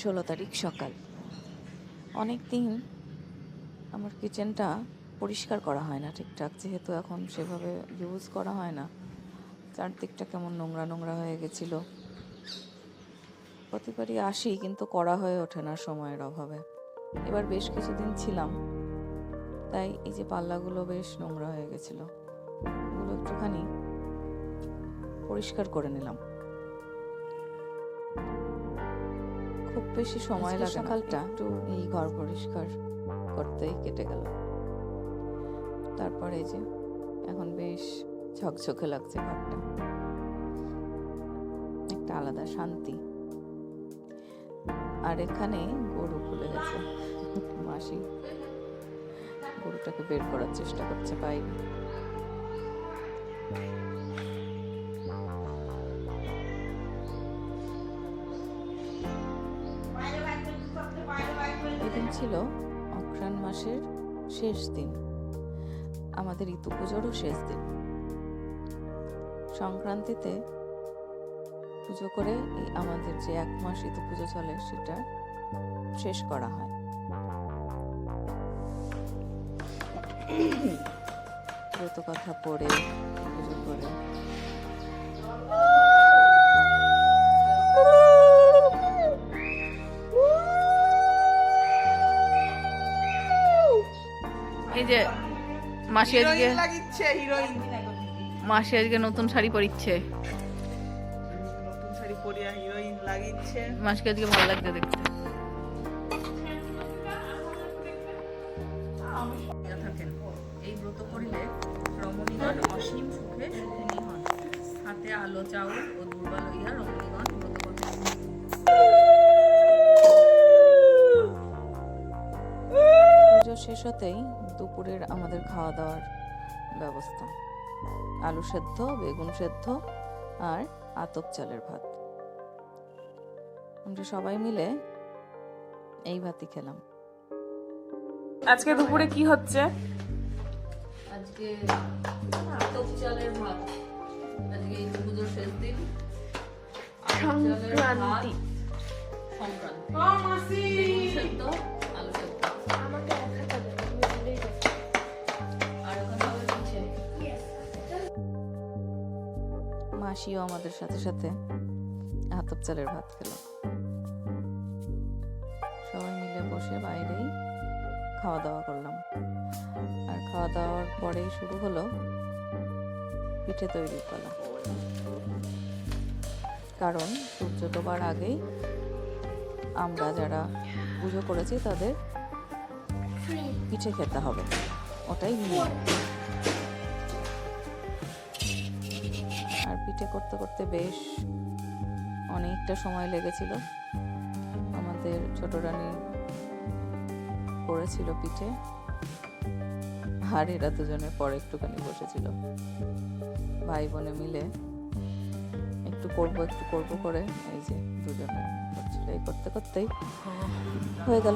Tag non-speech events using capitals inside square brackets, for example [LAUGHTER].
ষোলো তারিখ সকাল। অনেক দিন আমার কিচেনটা পরিষ্কার করা হয় না ঠিকঠাক, যেহেতু এখন সেভাবে ইউজ করা হয় না। চারদিকটা কেমন নোংরা নোংরা হয়ে গেছিল। প্রতিবারই আসি, কিন্তু করা হয়ে ওঠে না সময়ের অভাবে। এবার বেশ কিছুদিন ছিলাম, তাই এই যে পাল্লাগুলো বেশ নোংরা হয়ে গেছিল এগুলো একটুখানি পরিষ্কার করে নিলাম। খুব বেশি সময় লাগে সকালটা? একটু এই ঘর পরিষ্কার করতেই কেটে গেল। তারপরে এই যে এখন বেশ ঝকঝকে লাগছে ঘরটা। একটা আলাদা শান্তি। আর এখানে গরু খুলে গেছে। মাসি গরুটাকে বের করার চেষ্টা করছে বাইরে। ছিল অঘ্রাণ মাসের শেষ দিন, আমাদের ঋতু পুজোরও শেষ দিন। সংক্রান্তিতে পুজো করে এই আমাদের যে এক মাস ঋতু পুজো চলে সেটা শেষ করা হয়। [COUGHS] ব্রত কথা পড়ে, পুজো করে। এই যে মাসি আজকে হিরোইন লাগিচ্ছে হিরোইন মাসি আজকে নতুন শাড়ি পরিচ্ছে। নতুন শাড়ি পরিয়া হিরোইন লাগিচ্ছে। মাসকে আজকে ভালো লাগছে দেখতে। থাকেন। এই ব্রত করিলে রমণীগণ অসীম সুখে সুখিনী হন। হাতে আলো চাউল ও দুর্বা লইয়া হতেই দুপুরের আমাদের খাওয়া দাওয়ার ব্যবস্থা। আলু সেদ্ধ বেগুন সেদ্ধ আর আতপ চালের ভাত। আমরা সবাই মিলে এই ভাতই খেলাম। আজকে দুপুরে কি হচ্ছে? আজকে আতপ চালের ভাত। আজকে এই পুজোর শেষ দিন। সংক্রান্তি। সংক্রান্তি। মাসিও আমাদের সাথে সাথে। আতপ চালের ভাত খেলো সবাই মিলে বসে বাইরেই খাওয়া দাওয়া করলাম। আর খাওয়া দাওয়ার পরেই শুরু হলো পিঠে তৈরি করা কারণ সূর্য ডোবার আগেই আমরা যারা পুজো করেছি তাদের পিঠে খেতে হবে। ওটাই নিয়ম। পিঠে করতে করতে বেশ অনেকটা সময় লেগেছিল। আমাদের ছোট রানী করেছিল পিঠে। আর এরা দুজনে পরে একটুখানি বসেছিল। ভাই বোনে মিলে একটু করব একটু করব করে এই যে দুজনে করছিল এই করতে করতেই হয়ে গেল।